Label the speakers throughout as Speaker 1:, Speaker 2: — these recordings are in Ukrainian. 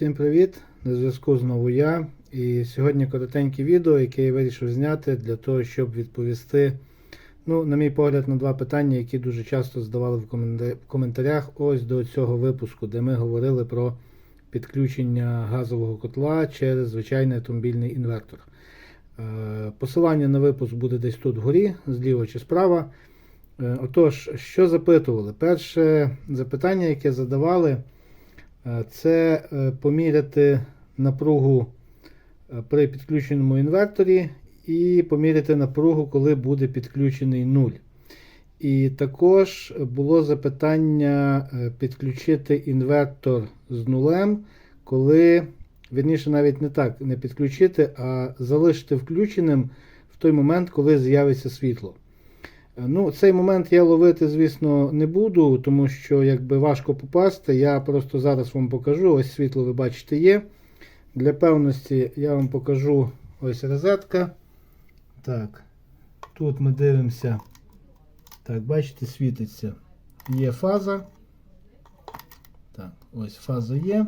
Speaker 1: Всім привіт! На зв'язку знову я. І сьогодні коротеньке відео, яке я вирішив зняти для того, щоб відповісти, ну, на мій погляд, на два питання, які дуже часто задавали в коментарях ось до цього випуску, де ми говорили про підключення газового котла через звичайний автомобільний інвертор. Е, Посилання на випуск буде десь тут вгорі, зліва чи справа. Е, Отож, що запитували? Перше запитання, яке задавали, це е, поміряти напругу е, при підключеному інверторі і поміряти напругу, коли буде підключений нуль. І також було запитання е, підключити інвертор з нулем, коли, вірніше, навіть не так, не підключити, а залишити включеним в той момент, коли з'явиться світло. Е, Ну, цей момент я ловити, звісно, не буду, тому що якби важко попасти. Я просто зараз вам покажу. Ось світло ви бачите є. Для певності я вам покажу ось розетка. Так, тут ми дивимося. Так, бачите, світиться. Є фаза. Так, ось фаза є.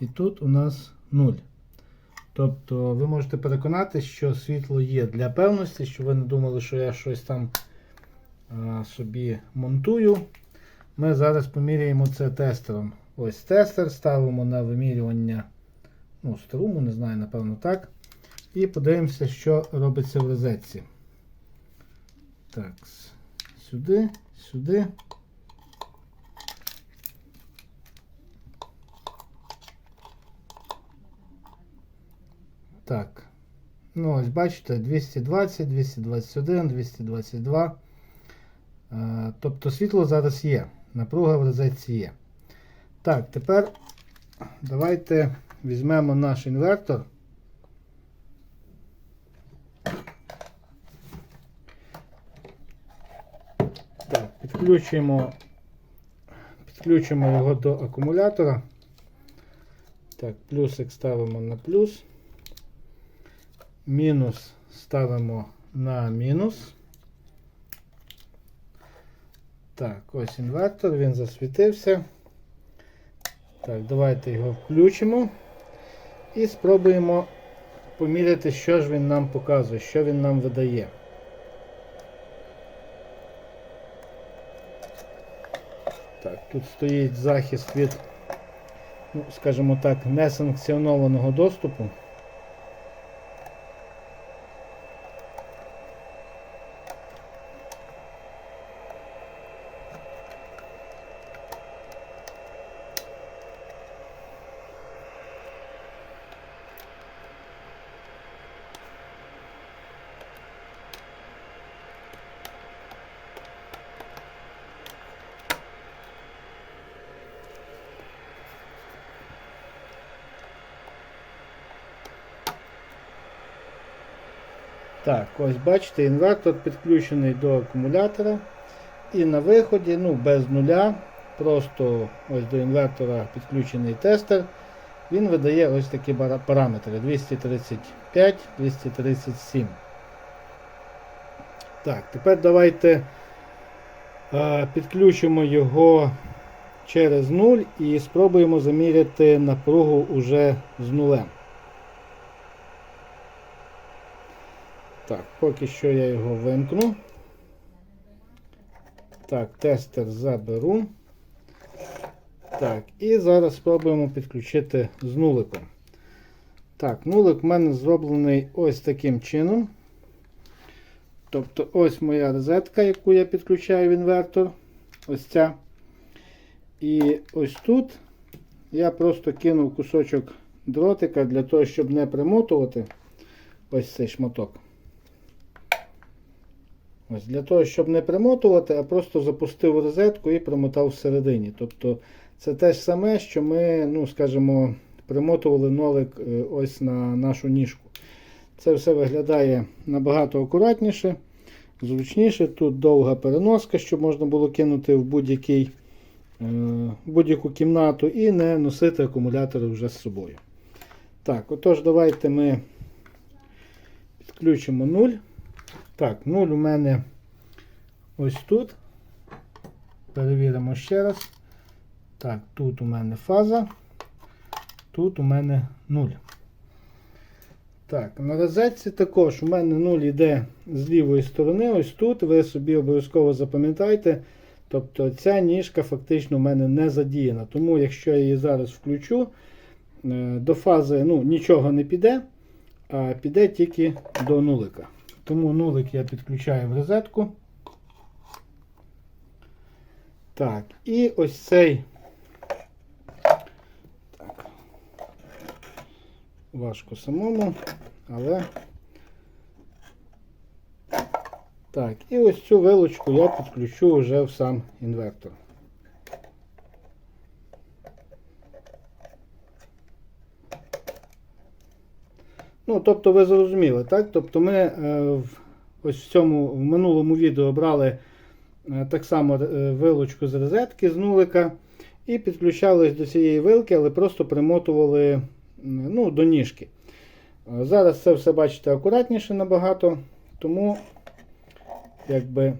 Speaker 1: І тут у нас 0. Тобто ви можете переконати, що світло є для певності, щоб ви не думали, що я щось там а, собі монтую. Ми зараз поміряємо це тестером. Ось тестер, ставимо на вимірювання ну, струму, не знаю, напевно так. І подивимося, що робиться в розетці. Так, сюди, сюди. Так. Ну, ось бачите, 220, 221, 222. Е, Тобто світло зараз є. Напруга в розетці є. Так, тепер давайте візьмемо наш інвертор. Так, підключимо, підключимо його до акумулятора. Так, плюсик ставимо на плюс. Мінус ставимо на мінус. Так, ось інвертор, він засвітився. Так, давайте його включимо і спробуємо поміряти, що ж він нам показує, що він нам видає. Так, тут стоїть захист від, ну, скажімо так, несанкціонованого доступу. Так, ось бачите, інвертор підключений до акумулятора. І на виході, ну, без нуля, просто ось до інвертора підключений тестер. Він видає ось такі параметри 235, 237. Так, тепер давайте е, підключимо його через 0 і спробуємо заміряти напругу уже з нулем. Так, поки що я його вимкну. Так, тестер заберу. Так, і зараз спробуємо підключити з нуликом. Так, нулик в мене зроблений ось таким чином. Тобто ось моя розетка, яку я підключаю в інвертор. Ось ця. І ось тут я просто кинув кусочок дротика для того, щоб не примотувати ось цей шматок. Ось Для того, щоб не примотувати, а просто запустив розетку і примотав всередині. Тобто це те ж саме, що ми, ну, скажімо, примотували нолик е, ось на нашу ніжку. Це все виглядає набагато акуратніше, зручніше. Тут довга переноска, щоб можна було кинути в е, будь-яку кімнату і не носити акумулятори вже з собою. Так, отож, давайте ми підключимо 0. Так, 0 у мене ось тут. Перевіримо ще раз. Так, тут у мене фаза. тут у мене 0. Так, на розетці також у мене 0 йде з лівої сторони. Ось тут. Ви собі обов'язково запам'ятайте. Тобто ця ніжка фактично у мене не задіяна. Тому якщо я її зараз включу, е, до фази ну, нічого не піде, а піде тільки до нулика. Тому нулик я підключаю в розетку. Так, і ось цей. Так. Важко самому, але. Так, і ось цю вилочку я підключу вже в сам інвертор. Ну, тобто ви зрозуміли, так? Тобто ми е, в, ось в цьому в минулому відео брали е, так само е, вилочку з розетки з нулика і підключались до цієї вилки, але просто примотували ну, до ніжки. Зараз це все бачите акуратніше набагато, тому якби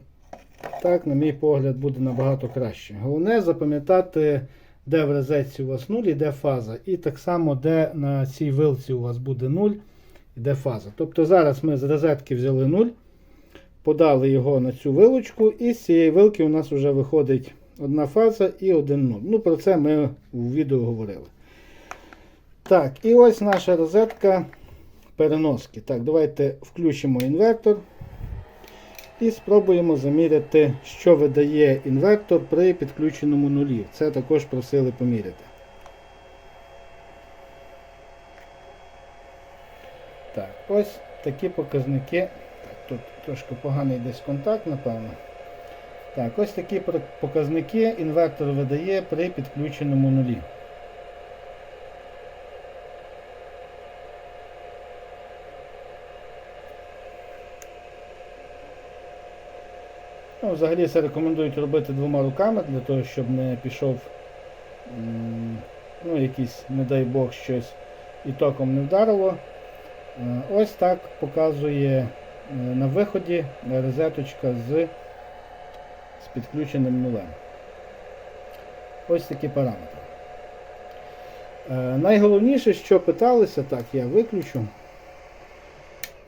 Speaker 1: так, на мій погляд, буде набагато краще. Головне запам'ятати, де в розетці у вас 0 і де фаза. І так само, де на цій вилці у вас буде 0 і де фаза. Тобто зараз ми з розетки взяли 0, подали його на цю вилочку, і з цієї вилки у нас вже виходить одна фаза і один 0. Ну, про це ми у відео говорили. Так, і ось наша розетка переноски. Так, давайте включимо інвертор. І спробуємо заміряти, що видає інвертор при підключеному нулі. Це також просили поміряти. Так, ось такі показники. Так, тут трошки поганий десь контакт, напевно. Так, ось такі показники інвертор видає при підключеному нулі. Ну, взагалі це рекомендують робити двома руками для того, щоб не пішов ну, якийсь, не дай Бог, щось і током не вдарило. Е, Ось так показує е, на виході розеточка з, з підключеним нулем. Ось такі параметри. Е, Найголовніше, що питалися, так, я виключу.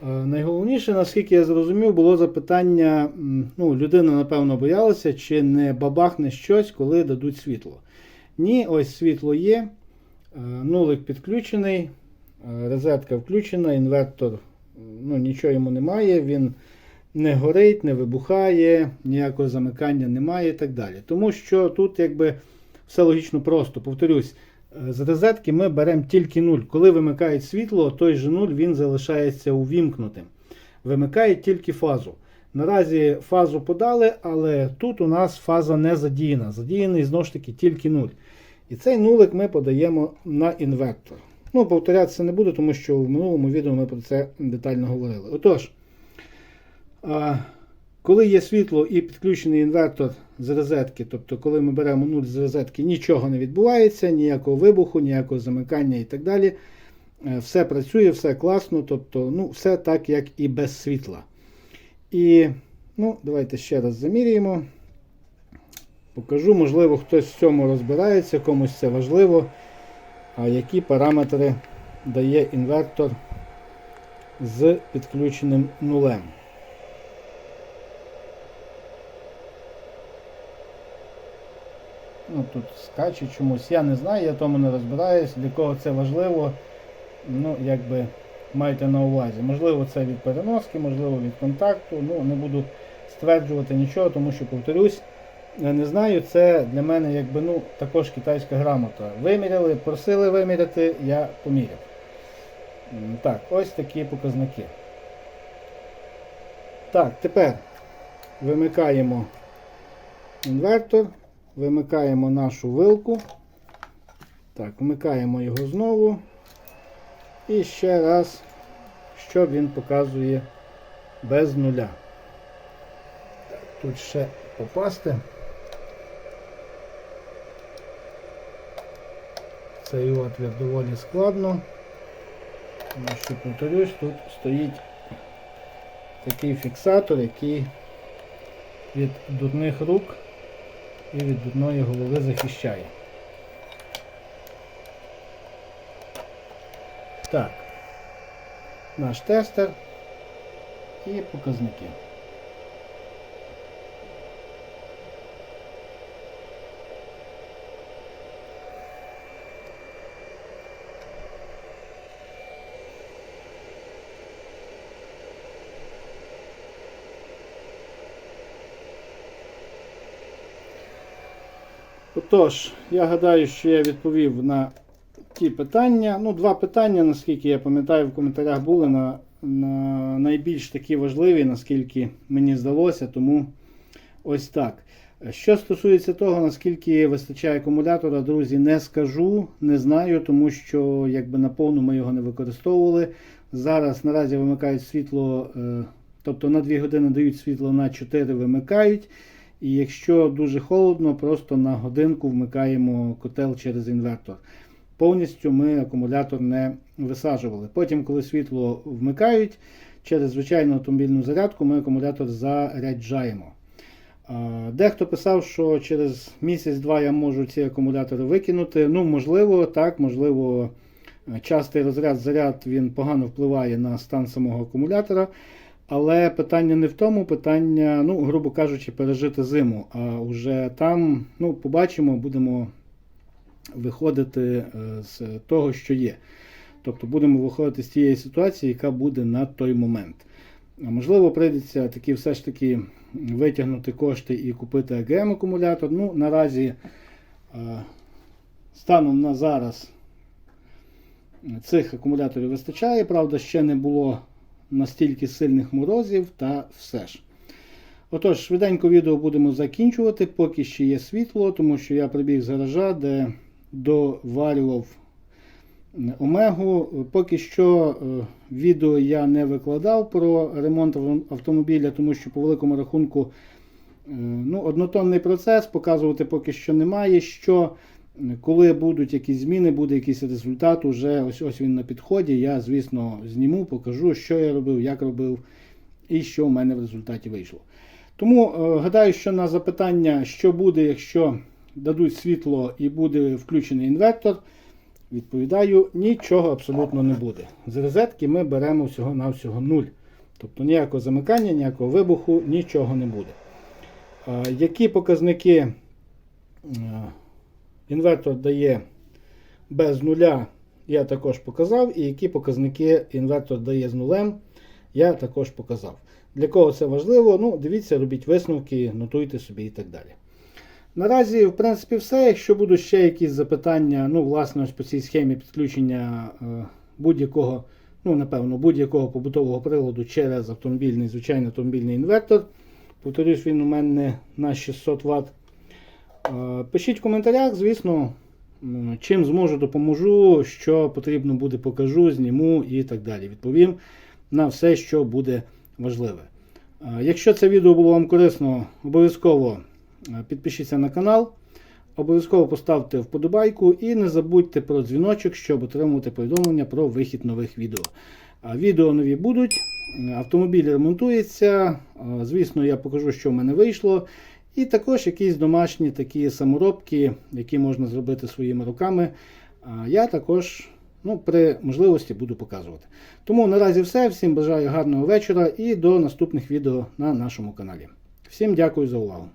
Speaker 1: Е, Найголовніше, наскільки я зрозумів, було запитання, ну, людина, напевно, боялася, чи не бабахне щось, коли дадуть світло. Ні, ось світло є, е, нулик підключений, е, розетка включена, інвертор, ну, нічого йому немає, він не горить, не вибухає, ніякого замикання немає і так далі. Тому що тут якби все логічно просто. Повторюсь, е, з розетки ми беремо тільки 0. Коли вимикають світло, той же 0 він залишається увімкнутим. Вимикає тільки фазу. Наразі фазу подали, але тут у нас фаза не задіяна. Задіяний знову ж таки тільки 0. І цей нулик ми подаємо на інвертор. Ну, повторятися не буду, тому що в минулому відео ми про це детально говорили. Отож, коли є світло і підключений інвертор з розетки, тобто коли ми беремо 0 з розетки, нічого не відбувається, ніякого вибуху, ніякого замикання і так далі. Е, Все працює, все класно, тобто ну, все так, як і без світла. І ну, давайте ще раз заміряємо. Покажу, можливо, хтось в цьому розбирається, комусь це важливо. А які параметри дає інвертор з підключеним нулем. Ну, тут скаче чомусь. Я не знаю, я тому не розбираюсь, для кого це важливо. Ну, якби майте на увазі. Можливо, це від переноски, можливо, від контакту. Ну, не буду стверджувати нічого, тому що, повторюсь, я не знаю, це для мене якби, ну, також китайська грамота. Виміряли, просили виміряти, я поміряв. Так, ось такі показники. Так, тепер вимикаємо інвертор, вимикаємо нашу вилку. Так, вмикаємо його знову. І ще раз, що він показує без нуля. Тут ще попасти. Цей отвір доволі складно. Тому що, повторюсь, тут стоїть такий фіксатор, який від дурних рук і від дурної голови захищає. Так. Наш тестер і показники. Отож, я гадаю, що я відповів на ті питання. Ну, два питання, наскільки я пам'ятаю, в коментарях були на, на найбільш такі важливі, наскільки мені здалося, тому ось так. Що стосується того, наскільки вистачає акумулятора, друзі, не скажу, не знаю, тому що якби наповну ми його не використовували. Зараз наразі вимикають світло, е, тобто на 2 години дають світло на 4 вимикають. І якщо дуже холодно, просто на годинку вмикаємо котел через інвертор. Повністю ми акумулятор не висаджували. Потім, коли світло вмикають, через звичайну автомобільну зарядку ми акумулятор заряджаємо. Дехто писав, що через місяць-два я можу ці акумулятори викинути. Ну, можливо, так, можливо, частий розряд заряд він погано впливає на стан самого акумулятора. Але питання не в тому, питання, ну, грубо кажучи, пережити зиму. А вже там, ну, побачимо, будемо виходити е, з того, що є. Тобто будемо виходити з тієї ситуації, яка буде на той момент. Можливо, прийдеться таки все ж таки витягнути кошти і купити АГМ акумулятор. Ну, наразі е, станом на зараз цих акумуляторів вистачає, правда, ще не було настільки сильних морозів та все ж. Отож, швиденько відео будемо закінчувати, поки ще є світло, тому що я прибіг з гаража, де доварював Омегу. Поки що е, відео я не викладав про ремонт автомобіля, тому що по великому рахунку е, ну, однотонний процес показувати поки що немає. Що коли будуть якісь зміни, буде якийсь результат, уже ось ось він на підході. Я, звісно, зніму, покажу, що я робив, як робив і що в мене в результаті вийшло. Тому е, гадаю, що на запитання, що буде, якщо дадуть світло і буде включений інвертор, відповідаю, нічого абсолютно не буде. З розетки ми беремо всього-навсього 0. Тобто ніякого замикання, ніякого вибуху, нічого не буде. Е, які показники е, інвертор дає без нуля, я також показав, і які показники інвертор дає з нулем, я також показав. Для кого це важливо, ну, дивіться, робіть висновки, нотуйте собі і так далі. Наразі, в принципі, все. Якщо будуть ще якісь запитання, ну, власне, ось по цій схемі підключення е, будь-якого, ну, напевно, будь-якого побутового приладу через автомобільний, звичайний автомобільний інвертор. Повторюсь, він у мене на 600 Вт. Е, Пишіть в коментарях, звісно, чим зможу, допоможу, що потрібно буде, покажу, зніму і так далі. Відповім на все, що буде важливе. Е, Якщо це відео було вам корисно, обов'язково е, підпишіться на канал, обов'язково поставте вподобайку і не забудьте про дзвіночок, щоб отримувати повідомлення про вихід нових відео. Відео нові будуть, автомобіль ремонтується. Звісно, я покажу, що в мене вийшло. І також якісь домашні такі саморобки, які можна зробити своїми руками. Я також ну, при можливості буду показувати. Тому наразі все. Всім бажаю гарного вечора і до наступних відео на нашому каналі. Всім дякую за увагу.